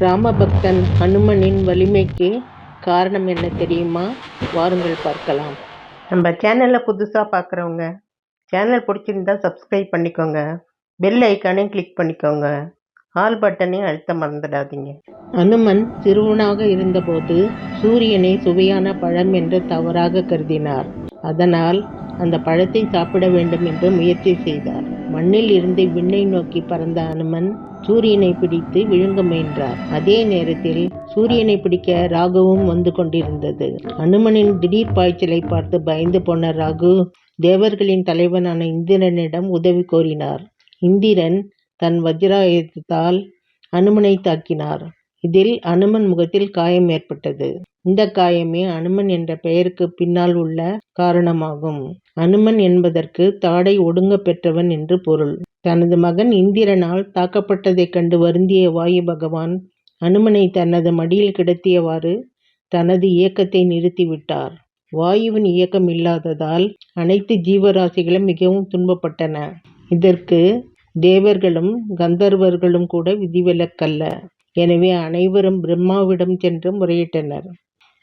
ராமபக்தன் ஹனுமனின் வலிமைக்கு காரணம் என்ன தெரியுமா? வாருங்கள் பார்க்கலாம். நம்ம சேனலை புதுசாக பார்க்குறவங்க சேனல் பிடிச்சிருந்தா சப்ஸ்கிரைப் பண்ணிக்கோங்க. பெல் ஐக்கானையும் கிளிக் பண்ணிக்கோங்க. ஆல் பட்டனையும் அழுத்த மறந்துடாதீங்க. அனுமன் சிறுவனாக இருந்தபோது சூரியனை சுவையான பழம் என்று தவறாக கருதினார். அதனால் அந்த பழத்தை சாப்பிட வேண்டும் என்று முயற்சி செய்தார். மண்ணில் இருந்து விண்ணை நோக்கி பறந்த அனுமன் சூரியனை பிடித்து விழுங்க முயன்றார். அதே நேரத்தில் சூரியனை பிடிக்க ராகுவும் வந்து கொண்டிருந்தது. அனுமனின் திடீர் பாய்ச்சலை பார்த்து பயந்து போன ராகு தேவர்களின் தலைவனான இந்திரனிடம் உதவி கோரினார். இந்திரன் தன் வஜ்ராயுதத்தால் அனுமனை தாக்கினார். இதில் அனுமன் முகத்தில் காயம் ஏற்பட்டது. இந்த காயமே அனுமன் என்ற பெயருக்கு பின்னால் உள்ள காரணமாகும். அனுமன் என்பதற்கு தாடை ஒடுங்க பெற்றவன் என்று பொருள். தனது மகன் இந்திரனால் தாக்கப்பட்டதைக் கண்டு வருந்திய வாயு பகவான் அனுமனை தனது மடியில் கிடத்தியவாறு தனது இயக்கத்தை நிறுத்திவிட்டார். வாயுவின் இயக்கம் இல்லாததால் அனைத்து ஜீவராசிகளும் மிகவும் துன்பப்பட்டன. இதற்கு தேவர்களும் கந்தர்வர்களும் கூட விதிவிலக்கல்ல. எனவே அனைவரும் பிரம்மாவிடம் சென்று முறையிட்டனர்.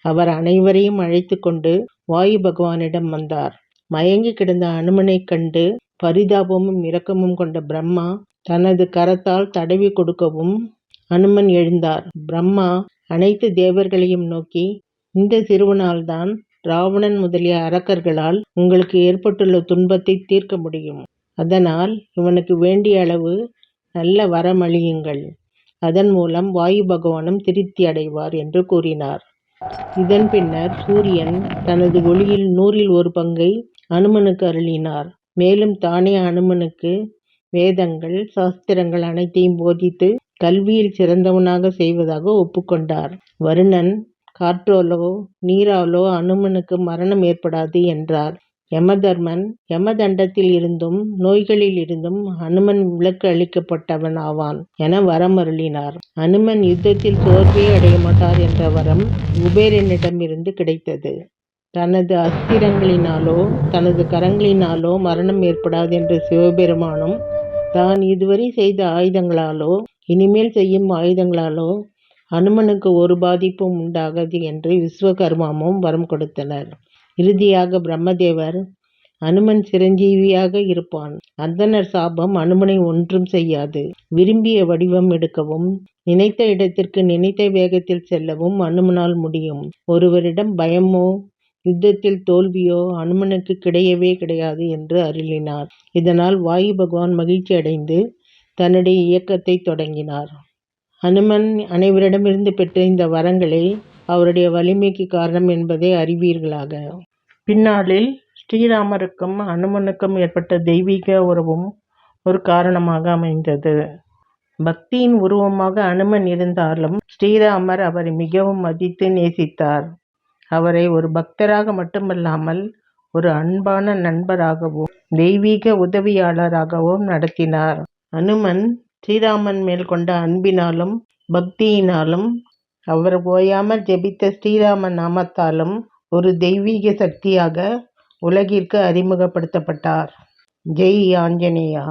அவர் அனைவரையும் அழைத்து கொண்டு வாயு பகவானிடம் வந்தார். மயங்கி கிடந்த அனுமனைக் கண்டு பரிதாபமும் இரக்கமும் கொண்ட பிரம்மா தனது கரத்தால் தடவி கொடுக்கவும் அனுமன் எழுந்தார். பிரம்மா அனைத்து தேவர்களையும் நோக்கி இந்த சிறுவனால்தான் ராவணன் முதலிய அரக்கர்களால் உங்களுக்கு ஏற்பட்டுள்ள துன்பத்தை தீர்க்க முடியும். அதனால் இவனுக்கு வேண்டிய அளவு நல்ல வரமளியுங்கள் அதன் மூலம் வாயு பகவானும் திருப்தி அடைவார் என்று கூறினார். இதன் பின்னர் சூரியன் தனது ஒளியில் நூறில் ஒரு பங்கை அனுமனுக்கு அருளினார். மேலும் தானே அனுமனுக்கு வேதங்கள் சாஸ்திரங்கள் அனைத்தையும் போதித்து கல்வியில் சிறந்தவனாக செய்வதாக ஒப்புக்கொண்டார். வருணன் காற்றோலோ நீராலோ அனுமனுக்கு மரணம் ஏற்படாது என்றார். யமதர்மன் யமதண்டத்தில் இருந்தும் நோய்களில் இருந்தும் அனுமன் விலக்கு அளிக்கப்பட்டவன் ஆவான் என வரமருளினார். அனுமன் யுத்தத்தில் சோர்வே அடைய மாட்டார் என்ற வரம் குபேரனிடமிருந்து கிடைத்தது. தனது அஸ்திரங்களினாலோ தனது கரங்களினாலோ மரணம் ஏற்படாது என்ற சிவபெருமானும் தான் இதுவரை செய்த ஆயுதங்களாலோ இனிமேல் செய்யும் ஆயுதங்களாலோ அனுமனுக்கு ஒரு பாதிப்பும் உண்டாகாது என்று விஸ்வகர்மாவும் வரம் கொடுத்தனர். இறுதியாக பிரம்மதேவர் அனுமன் சிரஞ்சீவியாக இருப்பான். அந்தனர் சாபம் அனுமனை ஒன்றும் செய்யாது. விரும்பிய வடிவம் எடுக்கவும் நினைத்த இடத்திற்கு நினைத்த வேகத்தில் செல்லவும் அனுமனால் முடியும். ஒருவரிடம் பயமோ யுத்தத்தில் தோல்வியோ அனுமனுக்கு கிடையவே கிடையாது என்று அருளினார். இதனால் வாயு பகவான் மகிழ்ச்சி அடைந்து தன்னுடைய இயக்கத்தை தொடங்கினார். அனுமன் அனைவரிடமிருந்து பெற்ற இந்த வரங்களை அவருடைய வலிமைக்கு காரணம் என்பதை அறிவீர்களாக. பின்னாளில் ஸ்ரீராமருக்கும் அனுமனுக்கும் ஏற்பட்ட தெய்வீக உறவும் ஒரு காரணமாக அமைந்தது. பக்தியின் உருவமாக அனுமன் இருந்தாலும் ஸ்ரீராமர் அவரை மிகவும் மதித்து நேசித்தார். அவரை ஒரு பக்தராக மட்டுமல்லாமல் ஒரு அன்பான நண்பராகவும் தெய்வீக உதவியாளராகவும் நடத்தினார். அனுமன் ஸ்ரீராமன் மேல் கொண்ட அன்பினாலும் பக்தியினாலும் அவர் ஓயாமல் ஜெபித்த ஸ்ரீராம நாமத்தாலும் ஒரு தெய்வீக சக்தியாக உலகிற்கு அறிமுகப்படுத்தப்பட்டார். ஜெய் ஆஞ்சநேயா.